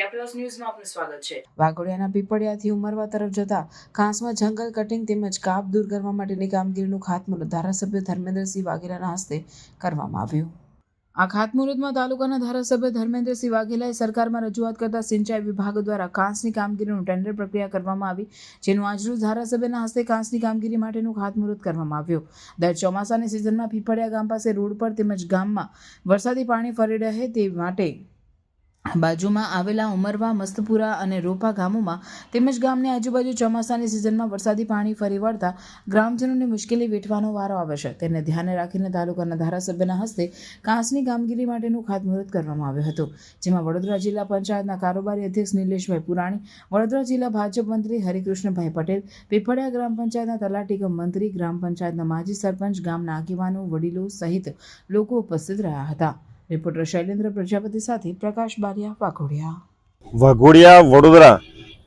India plus ન્યૂઝમાં આપનું સ્વાગત છે. વાઘોડિયાના પીપળિયાથી ઉમરવા તરફ જતા ઘાસમાં જંગલ કટિંગ તેમજ કાપ દૂર કરવા માટેની કામગીરીનું ખાતમુહૂર્ત ધારાસભ્ય ધર્મેન્દ્રસિંહ વાઘેલાના હસ્તે કરવામાં આવ્યું. આ ખાતમુહૂર્તમાં તાલુકાના ધારાસભ્ય ધર્મેન્દ્રસિંહ વાઘેલાએ સરકારમાં રજૂઆત કરતા સિંચાઈ વિભાગ દ્વારા કાંસની કામગીરીનું ટેન્ડર પ્રક્રિયા કરવામાં આવી, જેનું આજરોજ ધારાસભ્યના હસ્તે કાંસની કામગીરી માટેનું ખાતમુહૂર્ત કરવામાં આવ્યું. દર ચોમાસાની સિઝનમાં પીપળિયા ગામ પાસે રોડ પર તેમજ ગામમાં વરસાદી પાણી ફરી રહે તે માટે બાજુમાં આવેલા ઉમરવા, મસ્તપુરા અને રોપા ગામોમાં તેમજ ગામની આજુબાજુ ચોમાસાની સિઝનમાં વરસાદી પાણી ફરી વળતા ગ્રામજનોની મુશ્કેલી વેઠવાનો વારો આવે છે. તેને ધ્યાને રાખીને તાલુકાના ધારાસભ્યના હસ્તે કાંસની કામગીરી માટેનું ખાતમુહૂર્ત કરવામાં આવ્યું હતું, જેમાં વડોદરા જિલ્લા પંચાયતના કારોબારી અધ્યક્ષ નિલેશભાઈ પુરાણી, વડોદરા જિલ્લા ભાજપ મંત્રી હરિકૃષ્ણભાઈ પટેલ, પીપળિયા ગ્રામ પંચાયતના તલાટીકમ મંત્રી, ગ્રામ પંચાયતના માજી સરપંચ, ગામના આગેવાનો, વડીલો સહિત લોકો ઉપસ્થિત રહ્યા હતા. રિપોર્ટર શૈલેન્દ્ર પ્રજાપતિ સાથે પ્રકાશ બારિયા વાઘોડિયા. વાઘોડિયા, વડોદરા.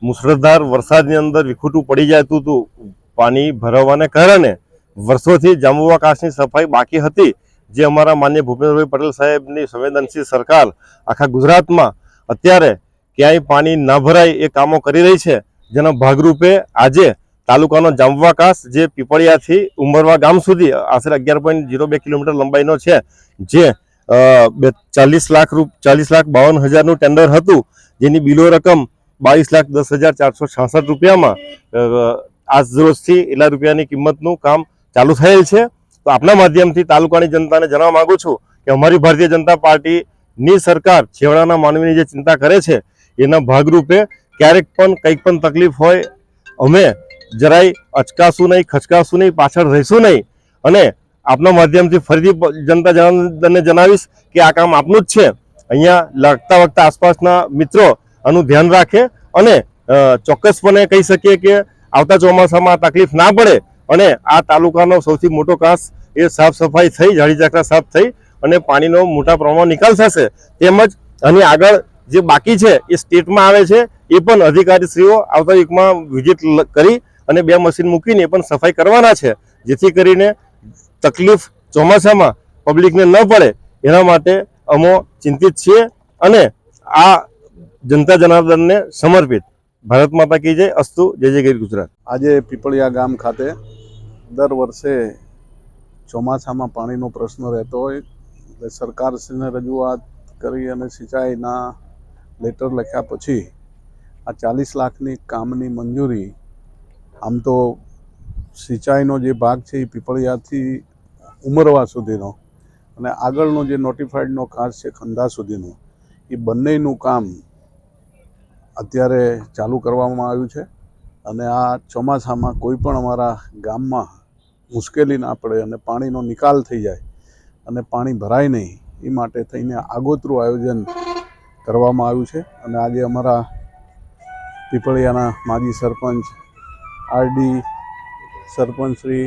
મુસળધાર વરસાદની અંદર વિખૂટું પડી જતું હતું પાણી ભરાવાને કારણે વર્ષોથી જાંબુવા કાશની સફાઈ બાકી હતી. જે અમારા માન્ય ભૂપેન્દ્રભાઈ પટેલ સાહેબની સંવેદનશીલ સરકાર આખા ગુજરાતમાં અત્યારે ક્યાંય પાણી ના ભરાય એ કામો કરી રહી છે. જેના ભાગરૂપે આજે તાલુકાનો જાંબુવા કાસ જે પીપળિયાથી ઉમરવા ગામ સુધી આશરે અગિયાર પોઈન્ટ ઝીરો બે કિલોમીટર લંબાઈનો છે. જે બે ચાલીસ લાખ રૂપ, ચાલીસ લાખ બાવન હજારનું ટેન્ડર હતું, જેની બિલો રકમ બાવીસ લાખ દસ હજાર ચારસો છાસઠ રૂપિયામાં આજ રોજથી એટલા રૂપિયાની કિંમતનું કામ ચાલુ થયેલ છે. તો આપના માધ્યમથી તાલુકાની જનતાને જણાવવા માગું છું કે અમારી ભારતીય જનતા પાર્ટીની સરકાર છેવાડાના માનવીની જે ચિંતા કરે છે, એના ભાગરૂપે ક્યારેક પણ કંઈક પણ તકલીફ હોય, અમે જરાય અચકાશું નહીં, ખચકાશું નહીં, પાછળ રહીશું નહીં. અને આપના માધ્યમથી ફરીથી જનતા જનાર્દનને જણાવીશ કે આ કામ આપનું જ છે. અહીંયા લાગતા વખતા આસપાસના મિત્રો આનું ધ્યાન રાખે અને ચોક્કસપણે કહી શકીએ કે આવતા ચોમાસામાં તકલીફ ના પડે અને આ તાલુકાનો સૌથી મોટો કાસ એ સાફ સફાઈ થઈ જાડી ઝાકરા સાફ થઈ અને પાણીનો મોટા પ્રમાણમાં નિકાલ થશે. તેમજ આની આગળ જે બાકી છે એ સ્ટેટમાં આવે છે, એ પણ અધિકારીશ્રીઓ આવતા વીકમાં વિઝિટ કરી અને બે મશીન મૂકીને એ પણ સફાઈ કરવાના છે. જેથી કરીને તકલીફ ચોમાસામાં પબ્લિકને ન પડે, એના માટે અમો ચિંતિત છીએ અને આ જનતા જનાર્દનને સમર્પિત. ભારત માતા કી જય, અસ્તુ, જય જય ગીર ગુજરાત. આજે પીપળિયા ગામ ખાતે દર વર્ષે ચોમાસામાં પાણીનો પ્રશ્ન રહેતો હોય, એટલે સરકારશ્રીને રજૂઆત કરી અને સિંચાઈના લેટર લખ્યા પછી આ ચાલીસ લાખની કામની મંજૂરી, આમ તો સિંચાઈનો જે ભાગ છે એ પીપળિયાથી ઉમરવા સુધીનો અને આગળનો જે નોટિફાઈડનો કાચ છે ખંધા સુધીનો, એ બંનેનું કામ અત્યારે ચાલુ કરવામાં આવ્યું છે અને આ ચોમાસામાં કોઈ પણ અમારા ગામમાં મુશ્કેલી ના પડે અને પાણીનો નિકાલ થઈ જાય અને પાણી ભરાય નહીં, એ માટે થઈને આગોતરું આયોજન કરવામાં આવ્યું છે અને આજે અમારા પીપળિયાના માજી સરપંચ, આરડી સરપંચ શ્રી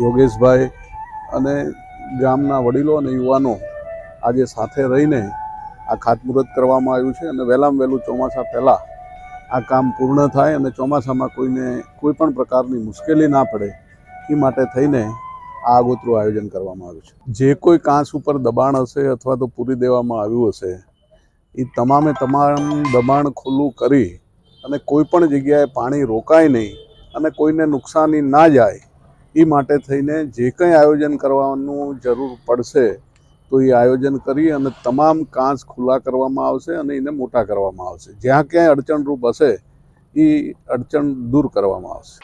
યોગેશભાઈ અને ગામના વડીલો અને યુવાનો આજે સાથે રહીને આ ખાતમુહૂર્ત કરવામાં આવ્યું છે અને વહેલામાં વહેલું ચોમાસા પહેલાં આ કામ પૂર્ણ થાય અને ચોમાસામાં કોઈને કોઈ પણ પ્રકારની મુશ્કેલી ના પડે એ માટે થઈને આ આગોતરું આયોજન કરવામાં આવ્યું છે. જે કોઈ કાંસ ઉપર દબાણ હશે અથવા તો પૂરી દેવામાં આવ્યું હશે, એ તમામે તમામ દબાણ ખુલ્લું કરી અને કોઈ પણ જગ્યાએ પાણી રોકાય નહીં અને કોઈને નુકસાની ના જાય એ માટે થઈને જે કંઈ આયોજન કરવાનું જરૂર પડશે, તો એ આયોજન કરી અને તમામ કાંચ ખુલ્લા કરવામાં આવશે અને એને મોટા કરવામાં આવશે. જ્યાં ક્યાંય અડચણરૂપ હશે એ અડચણ દૂર કરવામાં આવશે.